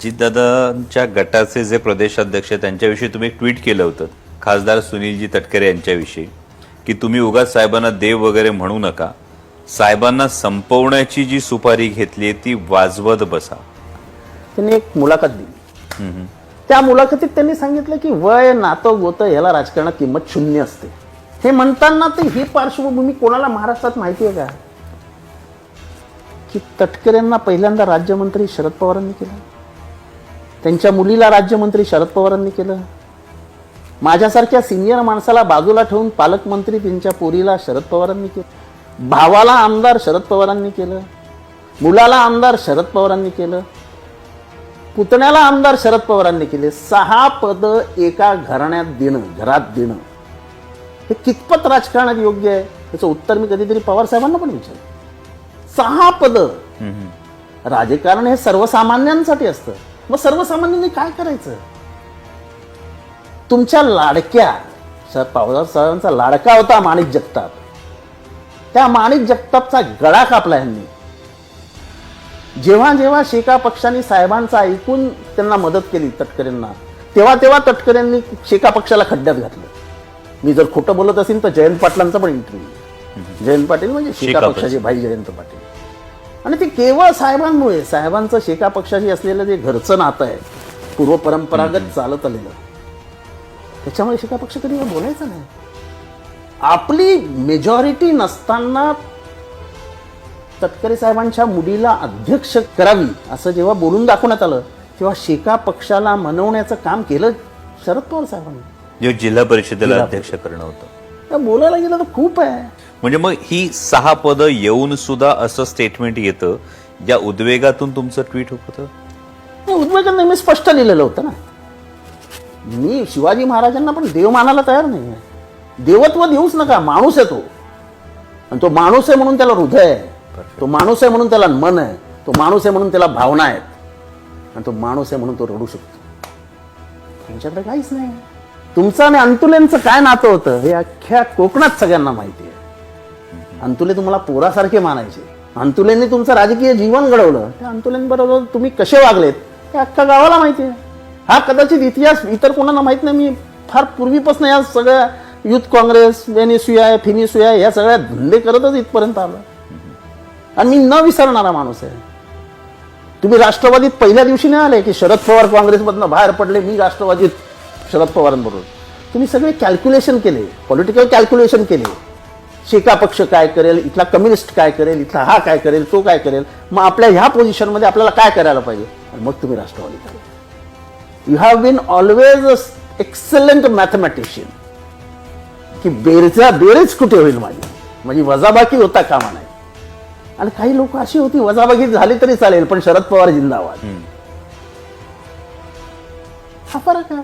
अजितदादांच्या गटाचे जे प्रदेशाध्यक्ष त्यांच्याविषयी तुम्ही ट्विट केलं होतं खासदार सुनीलजी तटकरे यांच्याविषयी की तुम्ही उगाच साहेबांना देव वगैरे म्हणू नका. साहेबांना संपवण्याची जी सुपारी घेतली ती वाजवत बसा. त्यांनी एक मुलाखत दिली. त्या मुलाखतीत त्यांनी सांगितलं की वय नातं गोतं याला राजकारणात किंमत शून्य असते. हे म्हणताना तर ही पार्श्वभूमी कोणाला महाराष्ट्रात माहिती आहे का? की तटकरेंना पहिल्यांदा राज्यमंत्री शरद पवारांनी केलं. त्यांच्या मुलीला राज्यमंत्री शरद पवारांनी केलं. माझ्यासारख्या सिनियर माणसाला बाजूला ठेवून पालकमंत्री त्यांच्या पोरीला शरद पवारांनी केलं. भावाला आमदार शरद पवारांनी केलं. मुलाला आमदार शरद पवारांनी केलं. पुतण्याला आमदार शरद पवारांनी केले. सहा पद एका घराण्यात देणं घरात देणं. हे कितपत राजकारणात योग्य आहे? याचं उत्तर मी कधीतरी पवार साहेबांना पण विचारलं सहा पद. राजकारण हे सर्वसामान्यांसाठी असतं. मग सर्वसामान्यांनी काय करायचं? तुमच्या लाडक्या सर पवार साहेबांचा लाडका होता माणिक जगताप. त्या माणिक जगतापचा गळा कापला यांनी जेव्हा जेव्हा शेका पक्षाने साहेबांचं ऐकून त्यांना मदत केली तटकरेंना तेव्हा तेव्हा तटकरेंनी शेका पक्षाला खड्ड्यात घातलं. मी जर खोटं बोलत असेल तर जयंत पाटलांचा पण इंटरव्ह्यू जयंत पाटील म्हणजे शेका पक्षाचे भाई जयंत पाटील. आणि ते केवळ साहेबांमुळे साहेबांचं शेका पक्षाशी असलेलं जे घरचं नातं आहे पूर्व परंपरागत चालत आलेलं त्याच्यामुळे शेका पक्ष कधी बोलायचं नाही. आपली मेजॉरिटी नसताना तटकरे साहेबांच्या मुलीला अध्यक्ष करावी असं जेव्हा बोलून दाखवण्यात आलं तेव्हा शेका पक्षाला मनवण्याचं काम केलं शरद पवार साहेबांनी. जे जिल्हा परिषदेला अध्यक्ष करणं होतं. बोलायला गेलं तर खूप आहे. म्हणजे मग ही सहा पदं येऊन सुद्धा असं स्टेटमेंट येतं ज्या उद्वेगातून तुमचं ट्विट होतं? उद्वेगांना मी स्पष्ट लिहिलेलं होतं ना. मी शिवाजी महाराजांना पण देव मानायला तयार नाही आहे देवत्व देऊच नका माणूस आहे तो. आणि तो माणूस आहे म्हणून त्याला हृदय आहे. तो माणूस आहे म्हणून त्याला मन आहे. तो माणूस आहे म्हणून त्याला भावना आहेत. आणि तो माणूस आहे म्हणून तो रडू शकतो. त्यांच्याकडे काहीच नाही. तुमचं आणि अंतुलेंचं काय नातं होतं हे अख्ख्या कोकणात सगळ्यांना माहिती आहे. अंतुले तुम्हाला पोरासारखे मानायचे. अंतुलेंनी तुमचं राजकीय जीवन घडवलं. त्या अंतुलेंबरोबर तुम्ही कसे वागलेत ते अख्ख्या गावाला माहिती आहे. हा कदाचित इतिहास इतर कोणाला माहीत नाही. मी फार पूर्वीपासून या सगळ्या युथ काँग्रेस वेनेसुया फिनिसुया या सगळ्या धंदे करतच इथपर्यंत आलं. आणि मी न विसरणारा माणूस आहे. तुम्ही राष्ट्रवादीत पहिल्या दिवशी नाही आले की शरद पवार काँग्रेसमधनं बाहेर पडले मी राष्ट्रवादीत शरद पवारांबरोबर. तुम्ही सगळे कॅल्क्युलेशन केले पॉलिटिकल कॅल्क्युलेशन केले. शेका पक्ष काय करेल इथला कम्युनिस्ट काय करेल इथला हा काय करेल तो काय करेल मग आपल्या ह्या पोझिशनमध्ये आपल्याला काय करायला पाहिजे? आणि मग तुम्ही राष्ट्रवादीत आले you have been always a excellent mathematician की बेरचा बेरीज कुठे होईल माझी? माझी वजाबाकी होता कामा नाही. आणि काही लोक अशी होती वजाबाकी झाली तरी चालेल पण शरद पवार जिंदाबाद. हा फरक आहे.